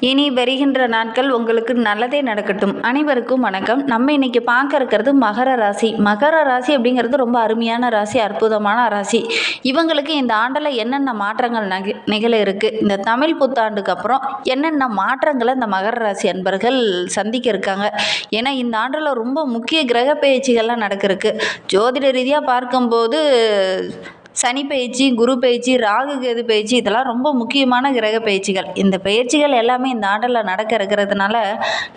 இனி வருகின்ற நாட்கள் உங்களுக்கு நல்லதே நடக்கட்டும். அனைவருக்கும் வணக்கம். நம்ம இன்னைக்கு பார்க்க இருக்கிறது மகர ராசி. மகர ராசி அப்படிங்கிறது ரொம்ப அருமையான ராசி அற்புதமான ராசி. இவங்களுக்கு இந்த ஆண்டில் என்னென்ன மாற்றங்கள் நக நிகழ இருக்குது இந்த தமிழ் புத்தாண்டுக்கு அப்புறம் என்னென்ன மாற்றங்களை இந்த மகர ராசி அன்பர்கள் சந்திக்க இருக்காங்க? ஏன்னா இந்த ஆண்டில் ரொம்ப முக்கிய கிரக பயிற்சிகள்லாம் நடக்கிறதுக்கு. ஜோதிட ரீதியாக பார்க்கும்போது சனி பயிற்சி குரு பயிற்சி ராகு கேது பயிற்சி இதெல்லாம் ரொம்ப முக்கியமான கிரக பயிற்சிகள் இந்த பயிற்சிகள் எல்லாமே இந்த ஆண்டில் நடக்க இருக்கிறதுனால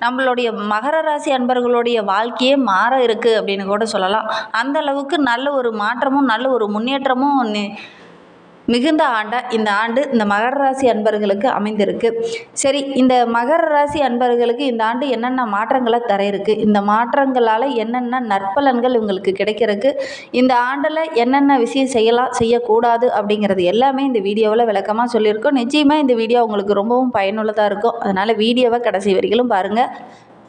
நம்மளுடைய மகர ராசி அன்பர்களுடைய வாழ்க்கையே மாற இருக்குது அப்படின்னு கூட சொல்லலாம். அந்த அளவுக்கு நல்ல ஒரு மாற்றமும் நல்ல ஒரு முன்னேற்றமும் நி- மிகுந்த ஆண்டாக இந்த ஆண்டு இந்த மகர ராசி அன்பர்களுக்கு அமைந்திருக்கு. சரி இந்த மகர ராசி அன்பர்களுக்கு இந்த ஆண்டு என்னென்ன மாற்றங்களை தர இருக்கு இந்த மாற்றங்களால் என்னென்ன நற்பலன்கள் இவங்களுக்கு கிடைக்கிறதுக்கு? இந்த ஆண்டில் என்னென்ன விஷயம் செய்யலாம் செய்யக்கூடாது அப்படிங்கிறது எல்லாமே இந்த வீடியோவில் விளக்கமாக சொல்லியிருக்கோம். நிச்சயமாக இந்த வீடியோ உங்களுக்கு ரொம்பவும் பயனுள்ளதாக இருக்கும். அதனால் வீடியோவை கடைசி வரைக்கும் பாருங்கள்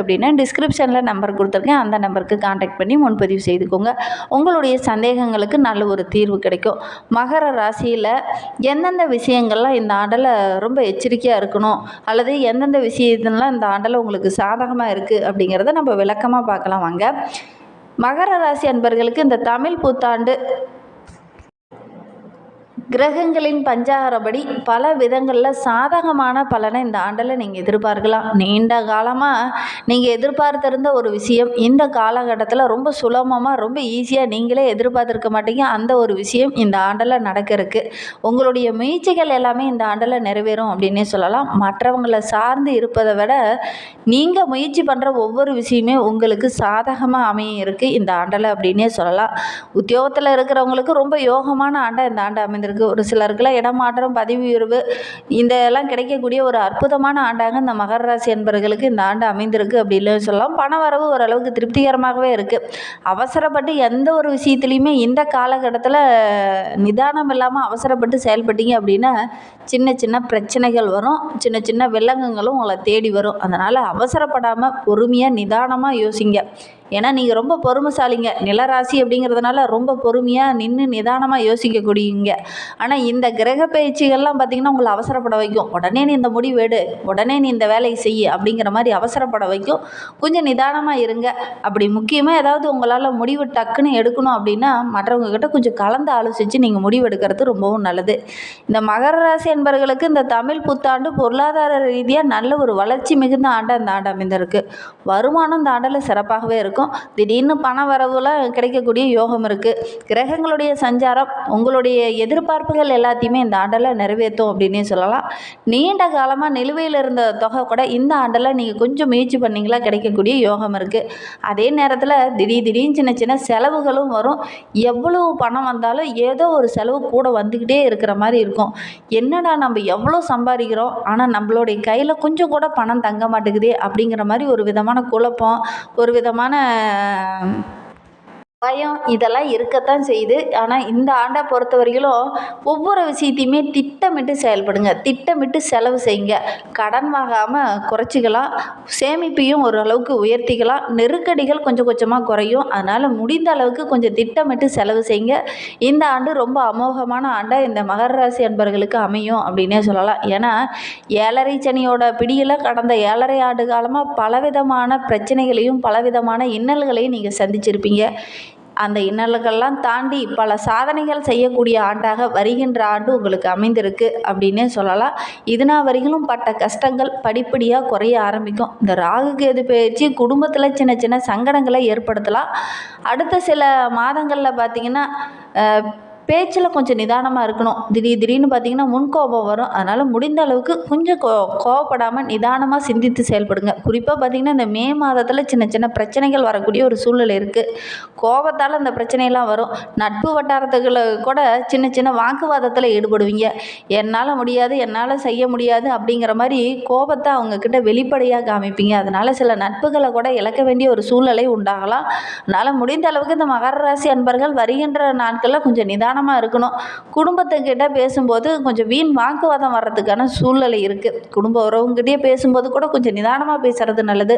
அப்படின்னா டிஸ்கிரிப்ஷனில் நம்பர் கொடுத்துருக்கேன். அந்த நம்பருக்கு காண்டாக்ட் பண்ணி முன்பதிவு செய்துக்கோங்க. உங்களுடைய சந்தேகங்களுக்கு நல்ல ஒரு தீர்வு கிடைக்கும். மகர ராசியில் எந்தெந்த விஷயங்கள்லாம் இந்த ஆண்டில் ரொம்ப எச்சரிக்கையாக இருக்கணும்? அல்லது எந்தெந்த விஷயத்துலாம் இந்த ஆண்டில் உங்களுக்கு சாதகமாக இருக்குது அப்படிங்கிறத நம்ம விளக்கமாக பார்க்கலாம் வாங்க. மகர ராசி அன்பர்களுக்கு இந்த தமிழ் புத்தாண்டு கிரகங்களின் பஞ்சாரப்படி பல விதங்களில் சாதகமான பலனை இந்த ஆண்டில் நீங்கள் எதிர்பார்க்கலாம். நீண்ட காலமாக நீங்கள் எதிர்பார்த்திருந்த ஒரு விஷயம். இந்த காலகட்டத்தில் ரொம்ப சுலபமாக ரொம்ப ஈஸியாக நீங்களே எதிர்பார்த்துருக்க மாட்டீங்க. அந்த ஒரு விஷயம் இந்த ஆண்டில் நடக்க இருக்கு உங்களுடைய முயற்சிகள் எல்லாமே இந்த ஆண்டில் நிறைவேறும் அப்படின்னே சொல்லலாம். மற்றவங்களை சார்ந்து இருப்பதை விட நீங்கள் முயற்சி பண்ணுற ஒவ்வொரு விஷயமே உங்களுக்கு சாதகமாக அமைய இருக்குது இந்த ஆண்டில் அப்படின்னே சொல்லலாம். உத்தியோகத்தில் இருக்கிறவங்களுக்கு ரொம்ப யோகமான ஆண்டாக இந்த ஆண்டு அமைந்திருக்கு. ஒரு சிலருக்குலாம் இடமாற்றம் பதவி உயர்வு இந்த எல்லாம் கிடைக்கக்கூடிய ஒரு அற்புதமான ஆண்டாக இந்த மகர ராசி என்பவர்களுக்கு இந்த ஆண்டு அமைந்திருக்கு அப்படின்னு சொல்லலாம். பண வரவு ஓரளவுக்கு திருப்திகரமாகவே இருக்குது அவசரப்பட்டு எந்த ஒரு விஷயத்துலையுமே இந்த காலகட்டத்தில் நிதானம் இல்லாமல் அவசரப்பட்டு செயல்பட்டீங்க அப்படின்னா சின்ன சின்ன பிரச்சனைகள் வரும். சின்ன சின்ன வில்லங்கங்களும் உங்களை தேடி வரும். அதனால் அவசரப்படாமல் பொறுமையாக நிதானமாக யோசிங்க. ஏன்னா நீங்கள் ரொம்ப பொறுமைசாலிங்க. நிலராசி அப்படிங்கிறதுனால ரொம்ப பொறுமையாக நின்று நிதானமாக யோசிக்கக்கூடியங்க ஆனால் இந்த கிரக பயிற்சிகள்லாம் பார்த்திங்கன்னா உங்களை அவசரப்பட வைக்கும். உடனே நீ இந்த முடிவு எடு. உடனே நீ இந்த வேலையை செய்ய அப்படிங்கிற மாதிரி அவசரப்பட வைக்கும். கொஞ்சம் நிதானமாக இருங்க. அப்படி முக்கியமாக ஏதாவது உங்களால் முடிவு டக்குன்னு எடுக்கணும் அப்படின்னா மற்றவங்க கிட்ட கொஞ்சம் கலந்து ஆலோசித்து நீங்கள் முடிவு எடுக்கிறது ரொம்பவும் நல்லது. இந்த மகர ராசி என்பவர்களுக்கு இந்த தமிழ் புத்தாண்டு பொருளாதார ரீதியாக நல்ல ஒரு வளர்ச்சி மிகுந்த ஆண்டாக இந்த ஆண்டு அமைந்திருக்கு. வருமானம் இந்த ஆண்டில் சிறப்பாகவே இருக்கும். திடீர்னு பண வரவுல கிடைக்கக்கூடிய யோகம் இருக்குது கிரகங்களுடைய சஞ்சாரம் உங்களுடைய எதிர்பார்ப்புகள் எல்லாத்தையுமே இந்த ஆண்டில் நிறைவேற்றும் அப்படின்னே சொல்லலாம். நீண்ட காலமாக நிலுவையில் இருந்த தொகை கூட இந்த ஆண்டில் நீங்கள் கொஞ்சம் முயற்சி பண்ணிங்களா? கிடைக்கக்கூடிய யோகம் இருக்குது அதே நேரத்தில் திடீர் திடீர்னு சின்ன சின்ன செலவுகளும் வரும். எவ்வளவு பணம் வந்தாலும் ஏதோ ஒரு செலவு கூட வந்துக்கிட்டே இருக்கிற மாதிரி இருக்கும். என்னடா நம்ம எவ்வளோ சம்பாதிக்கிறோம்? ஆனால் நம்மளுடைய கையில் கொஞ்சம் கூட பணம் தங்க மாட்டேங்குதே அப்படிங்கிற மாதிரி ஒரு விதமான குழப்பம் ஒரு விதமான 嗯 பயம் இதெல்லாம் இருக்கத்தான் செய்யுது. ஆனால் இந்த ஆண்டை பொறுத்த வரையிலும் ஒவ்வொரு விஷயத்தையுமே திட்டமிட்டு செயல்படுங்க. திட்டமிட்டு செலவு செய்யுங்க. கடன் வாங்காமல் குறைச்சிக்கலாம். சேமிப்பையும் ஓரளவுக்கு உயர்த்திக்கலாம். நெருக்கடிகள் கொஞ்சம் கொஞ்சமாக குறையும். அதனால் முடிந்த அளவுக்கு கொஞ்சம் திட்டமிட்டு செலவு செய்யுங்க. இந்த ஆண்டு ரொம்ப அமோகமான ஆண்டாக இந்த மகர ராசி அன்பர்களுக்கு அமையும் அப்படின்னே சொல்லலாம். ஏன்னா ஏழரை சனியோட பிடியில் கடந்த ஏழரை ஆண்டு காலமாக பலவிதமான பிரச்சனைகளையும் பலவிதமான இன்னல்களையும் நீங்கள் சந்திச்சிருப்பீங்க. அந்த இன்னல்கள்லாம் தாண்டி பல சாதனைகள் செய்யக்கூடிய ஆண்டாக வருகின்ற ஆண்டு உங்களுக்கு அமைந்திருக்கு அப்படின்னே சொல்லலாம். இதுனா வரையிலும் பட்ட கஷ்டங்கள் படிப்படியாக குறைய ஆரம்பிக்கும். இந்த ராகு கேது பயிற்சி குடும்பத்தில் சின்ன சின்ன சங்கடங்களை ஏற்படுத்தலாம். அடுத்த சில மாதங்களில் பார்த்திங்கன்னா பேச்சில் கொஞ்சம் நிதானமாக இருக்கணும். திடீர் திடீர்னு பார்த்தீங்கன்னா முன்கோபம் வரும். அதனால் முடிந்த அளவுக்கு கொஞ்சம் கோ கோவப்படாமல் நிதானமாக சிந்தித்து செயல்படுங்க. குறிப்பாக பார்த்தீங்கன்னா இந்த மே மாதத்தில் சின்ன சின்ன பிரச்சனைகள் வரக்கூடிய ஒரு சூழ்நிலை இருக்குது கோபத்தால் அந்த பிரச்சனையெல்லாம் வரும். நட்பு வட்டாரத்துக்குள்ள கூட சின்ன சின்ன வாக்குவாதத்தில் ஈடுபடுவீங்க. என்னால் முடியாது என்னால் செய்ய முடியாது அப்படிங்கிற மாதிரி கோபத்தை அவங்கக்கிட்ட வெளிப்படையாக காமிப்பீங்க. அதனால் சில நட்புகளை கூட இழக்க வேண்டிய ஒரு சூழ்நிலை உண்டாகலாம். அதனால் முடிந்த அளவுக்கு இந்த மகர ராசி அன்பர்கள் வருகின்ற நாட்களில் கொஞ்சம் நிதானம் நிதானமாக இருக்கணும். குடும்பத்துக்கிட்ட பேசும்போது கொஞ்சம் வீண் வாக்குவாதம் வர்றதுக்கான சூழ்நிலை இருக்குது குடும்ப உறவுங்கிட்டே பேசும்போது கூட கொஞ்சம் நிதானமாக பேசுகிறது நல்லது.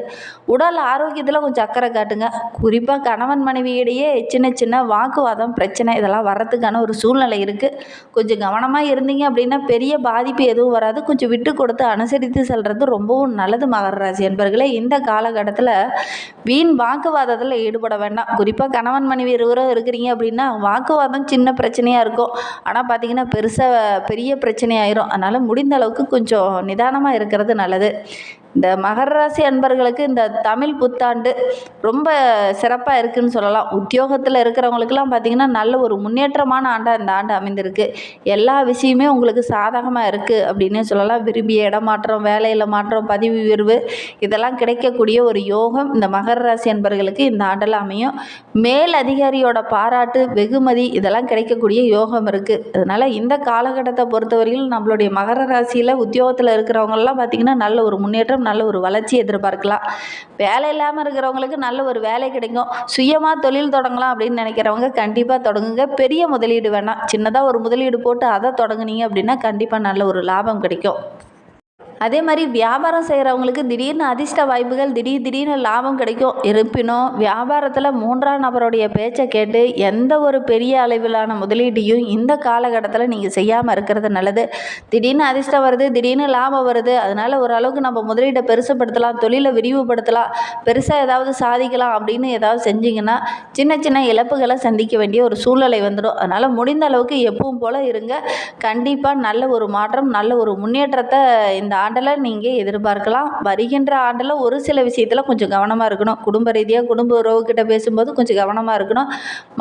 உடல் ஆரோக்கியத்தில் கொஞ்சம் அக்கறை காட்டுங்க. குறிப்பாக கணவன் மனைவியிடையே சின்ன சின்ன வாக்குவாதம் பிரச்சனை இதெல்லாம் வர்றதுக்கான ஒரு சூழ்நிலை இருக்குது கொஞ்சம் கவனமாக இருந்தீங்க அப்படின்னா பெரிய பாதிப்பு எதுவும் வராது. கொஞ்சம் விட்டு கொடுத்து அனுசரித்து செல்கிறது ரொம்பவும் நல்லது மகர ராசி என்பர்களே இந்த காலகட்டத்தில் வீண் வாக்குவாதத்தில் ஈடுபட வேண்டாம். குறிப்பாக கணவன் மனைவி இருவரும் இருக்கிறீங்க அப்படின்னா வாக்குவாதம் சின்ன பிரச்சனையாக இருக்கும் ஆனால் பார்த்திங்கன்னா பெருசாக பெரிய பிரச்சனையாயிரும். அதனால் முடிந்த அளவுக்கு கொஞ்சம் நிதானமாக இருக்கிறது நல்லது. இந்த மகர ராசி அன்பர்களுக்கு இந்த தமிழ் புத்தாண்டு ரொம்ப சிறப்பாக இருக்குதுன்னு சொல்லலாம். உத்தியோகத்தில் இருக்கிறவங்களுக்கெல்லாம் பார்த்திங்கன்னா நல்ல ஒரு முன்னேற்றமான ஆண்டாக இந்த ஆண்டு அமைந்திருக்கு. எல்லா விஷயமே உங்களுக்கு சாதகமாக இருக்குது அப்படின்னே சொல்லலாம். விரும்பிய இடமாற்றம் வேலையில் மாற்றம் பதிவு உயர்வு இதெல்லாம் கிடைக்கக்கூடிய ஒரு யோகம் இந்த மகர ராசி அன்பர்களுக்கு இந்த ஆண்டில் அமையும். மேல் அதிகாரியோட பாராட்டு வெகுமதி இதெல்லாம் கிடைக்கக்கூடிய யோகம் இருக்குது அதனால் இந்த காலகட்டத்தை பொறுத்தவரையில் நம்மளுடைய மகர ராசியில் உத்தியோகத்தில் இருக்கிறவங்கெல்லாம் பார்த்திங்கன்னா நல்ல ஒரு முன்னேற்றம் நல்ல ஒரு வளர்ச்சி எதிர்பார்க்கலாம். வேலை இல்லாமல் இருக்கிறவங்களுக்கு நல்ல ஒரு வேலை கிடைக்கும். சுயமாக தொழில் தொடங்கலாம் அப்படின்னு நினைக்கிறவங்க கண்டிப்பாக தொடங்குங்க. பெரிய முதலீடு வேணாம். சின்னதாக ஒரு முதலீடு போட்டு அதை தொடங்குனீங்க அப்படின்னா கண்டிப்பாக நல்ல ஒரு லாபம் கிடைக்கும். அதே மாதிரி வியாபாரம் செய்கிறவங்களுக்கு திடீர்னு அதிர்ஷ்ட வாய்ப்புகள் திடீர் திடீர்னு லாபம் கிடைக்கும். இருப்பினும் வியாபாரத்தில் மூன்றாம் நபருடைய பேச்சை கேட்டு எந்த ஒரு பெரிய அளவிலான முதலீட்டையும் இந்த காலகட்டத்தில் நீங்கள் செய்யாமல் இருக்கிறது நல்லது. திடீர்னு அதிர்ஷ்டம் வருது திடீர்னு லாபம் வருது. அதனால் ஓரளவுக்கு நம்ம முதலீட்டை பெருசுப்படுத்தலாம் தொழிலை விரிவுபடுத்தலாம் பெருசாக ஏதாவது சாதிக்கலாம் அப்படின்னு ஏதாவது செஞ்சிங்கன்னா சின்ன சின்ன இழப்புகளை சந்திக்க வேண்டிய ஒரு சூழ்நிலை வந்துடும். அதனால் முடிந்த அளவுக்கு எப்பவும் போல் இருங்க. கண்டிப்பாக நல்ல ஒரு மாற்றம் நல்ல ஒரு முன்னேற்றத்தை இந்த ஆண்டில் நீங்கள் எதிர்பார்க்கலாம். வருகின்ற ஆண்டில் ஒரு சில விஷயத்தில் கொஞ்சம் கவனமாக இருக்கணும். குடும்ப ரீதியாக குடும்ப உறவுக்கிட்ட பேசும்போது கொஞ்சம் கவனமாக இருக்கணும்.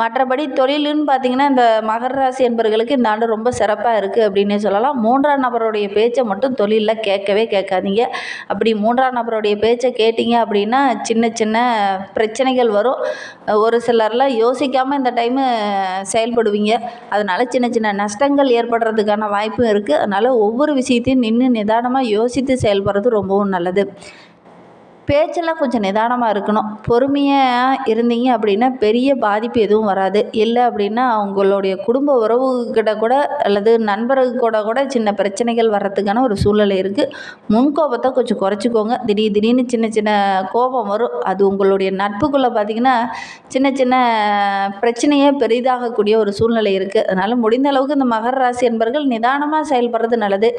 மற்றபடி தொழிலுன்னு பார்த்தீங்கன்னா இந்த மகர ராசி என்பவர்களுக்கு இந்த ஆண்டு ரொம்ப சிறப்பாக இருக்குது அப்படின்னே சொல்லலாம். மூன்றாம் நபருடைய பேச்சை மட்டும் தொழிலில் கேட்கவே கேட்காதீங்க. அப்படி மூன்றாம் நபருடைய பேச்சை கேட்டிங்க அப்படின்னா சின்ன சின்ன பிரச்சனைகள் வரும். ஒரு சிலர்லாம் யோசிக்காமல் இந்த டைமு செயல்படுவீங்க. அதனால் சின்ன சின்ன நஷ்டங்கள் ஏற்படுறதுக்கான வாய்ப்பும் இருக்குது அதனால் ஒவ்வொரு விஷயத்தையும் நின்று நிதானமாக யோசித்து செயல்படுறது ரொம்பவும் நல்லது. பேச்செல்லாம் கொஞ்சம் நிதானமாக இருக்கணும். பொறுமையாக இருந்தீங்க அப்படின்னா பெரிய பாதிப்பு எதுவும் வராது. இல்லை அப்படின்னா அவங்களுடைய குடும்ப உறவுகிட்ட கூட அல்லது நண்பர்கள் கூட கூட சின்ன பிரச்சனைகள் வர்றதுக்கான ஒரு சூழ்நிலை இருக்குது முன்கோபத்தை கொஞ்சம் குறைச்சிக்கோங்க. திடீர் திடீர்னு சின்ன சின்ன கோபம் வரும். அது உங்களுடைய நட்புக்குள்ளே பார்த்திங்கன்னா சின்ன சின்ன பிரச்சனையே பெரிதாகக்கூடிய ஒரு சூழ்நிலை இருக்குது அதனால் முடிந்த அளவுக்கு இந்த மகர ராசி என்பர்கள் நிதானமாக செயல்படுறது நல்லது.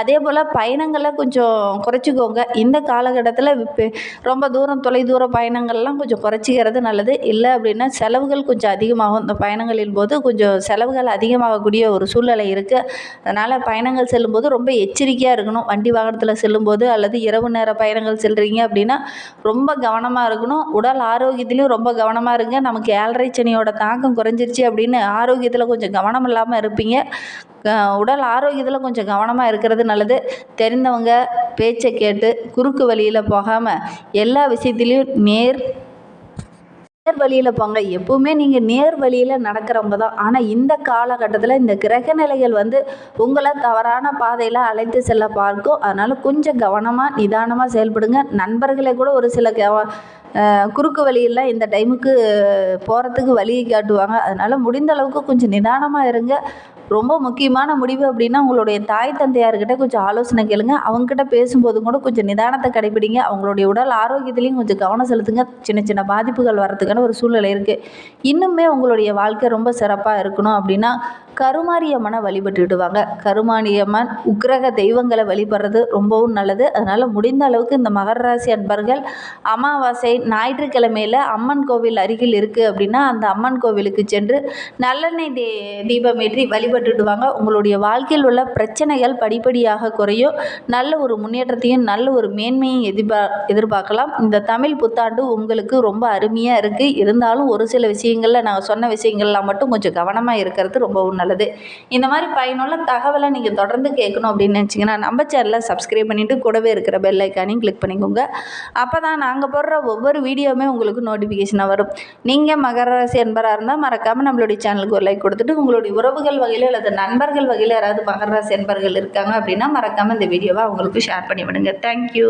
அதே போல் பயணங்களை கொஞ்சம் குறைச்சிக்கோங்க. இந்த காலகட்டத்தில் இப்போ ரொம்ப தூரம் தொலைதூர பயணங்கள்லாம் கொஞ்சம் குறைச்சிக்கிறது நல்லது. இல்லை அப்படின்னா செலவுகள் கொஞ்சம் அதிகமாகும். இந்த பயணங்களின் போது கொஞ்சம் செலவுகள் அதிகமாகக்கூடிய ஒரு சூழ்நிலை இருக்குது அதனால் பயணங்கள் செல்லும்போது ரொம்ப எச்சரிக்கையாக இருக்கணும். வண்டி வாகனத்தில் செல்லும்போது அல்லது இரவு நேர பயணங்கள் செல்கிறீங்க அப்படின்னா ரொம்ப கவனமாக இருக்கணும். உடல் ஆரோக்கியத்துலேயும் ரொம்ப கவனமாக இருங்க. நமக்கு ஏழரை சனியோட தாக்கம் குறைஞ்சிருச்சு அப்படின்னு ஆரோக்கியத்தில் கொஞ்சம் கவனம் இல்லாமல் இருப்பீங்க. உடல் ஆரோக்கியத்தில் கொஞ்சம் கவனமாக இருக்கிறது நல்லது. தெரிந்தவங்க பேச்சை கேட்டு குறுக்கு வழியில் போகாமல் எல்லா விஷயத்துலேயும் நேர் நேர் வழியில் போங்க. எப்பவுமே நீங்கள் நேர் வழியில் நடக்கிறவங்க தான். ஆனால் இந்த காலகட்டத்தில் இந்த கிரக நிலைகள் வந்து உங்களை தவறான பாதையில் அழைத்து செல்ல பார்க்கும். அதனால் கொஞ்சம் கவனமாக நிதானமாக செயல்படுங்க. நண்பர்களை கூட ஒரு சில கவ குறுக்கு வழியெல்லாம் இந்த டைமுக்கு போகிறதுக்கு வழி காட்டுவாங்க. அதனால் முடிந்த அளவுக்கு கொஞ்சம் நிதானமாக இருங்க. ரொம்ப முக்கியமான முடிவு அப்படின்னா உங்களுடைய தாய் தந்தையார்கிட்ட கொஞ்சம் ஆலோசனை கேளுங்க. அவங்ககிட்ட பேசும்போது கூட கொஞ்சம் நிதானத்தை கடைபிடிங்க. அவங்களுடைய உடல் ஆரோக்கியத்திலையும் கொஞ்சம் கவனம் செலுத்துங்க. சின்ன சின்ன பாதிப்புகள் வர்றதுக்கான ஒரு சூழ்நிலை இருக்குது இன்னுமே உங்களுடைய வாழ்க்கை ரொம்ப சிறப்பாக இருக்கணும் அப்படின்னா கருமாரியம்மனை வழிபட்டுடுவாங்க. கருமாரியம்மன் உக்கிரக தெய்வங்களை வழிபடுறது ரொம்பவும் நல்லது. அதனால் முடிந்த அளவுக்கு இந்த மகர ராசி அன்பர்கள் அமாவாசை ஞாயிற்றுக்கிழமையில் அம்மன் கோவில் அருகில் இருக்குது அப்படின்னா அந்த அம்மன் கோவிலுக்கு சென்று நல்லெண்ணெய் தீ தீபம் ஏற்றி வழிபட்டுடுவாங்க. உங்களுடைய வாழ்க்கையில் உள்ள பிரச்சனைகள் படிப்படியாக குறையும். நல்ல ஒரு முன்னேற்றத்தையும் நல்ல ஒரு மேன்மையும் எதிர்பார் எதிர்பார்க்கலாம். இந்த தமிழ் புத்தாண்டு உங்களுக்கு ரொம்ப அருமையாக இருக்குது இருந்தாலும் ஒரு சில விஷயங்களில் நான் சொன்ன விஷயங்கள்லாம் மட்டும் கொஞ்சம் கவனமாக இருக்கிறது ரொம்பவும் நல்லது. நல்லது. இந்த மாதிரி பயனுள்ள தகவலை நீங்கள் தொடர்ந்து கேட்கணும் அப்படின்னு நினச்சிங்கன்னா நம்ம சேனலை சப்ஸ்கிரைப் பண்ணிவிட்டு கூடவே இருக்கிற பெல் ஐக்கானையும் கிளிக் பண்ணிக்கோங்க. அப்போ தான் நாங்கள் போடுற ஒவ்வொரு வீடியோவுமே உங்களுக்கு நோட்டிஃபிகேஷனாக வரும். நீங்கள் மகர ராசி என்பராக இருந்தால் மறக்காமல் நம்மளுடைய சேனலுக்கு ஒரு லைக் கொடுத்துட்டு உங்களுடைய உறவுகள் வகையில் அல்லது நண்பர்கள் வகையில் யாராவது மகர ராசி என்பர்கள் இருக்காங்க அப்படின்னா மறக்காமல் இந்த வீடியோவை அவங்களுக்கு ஷேர் பண்ணி விடுங்க. தேங்க்யூ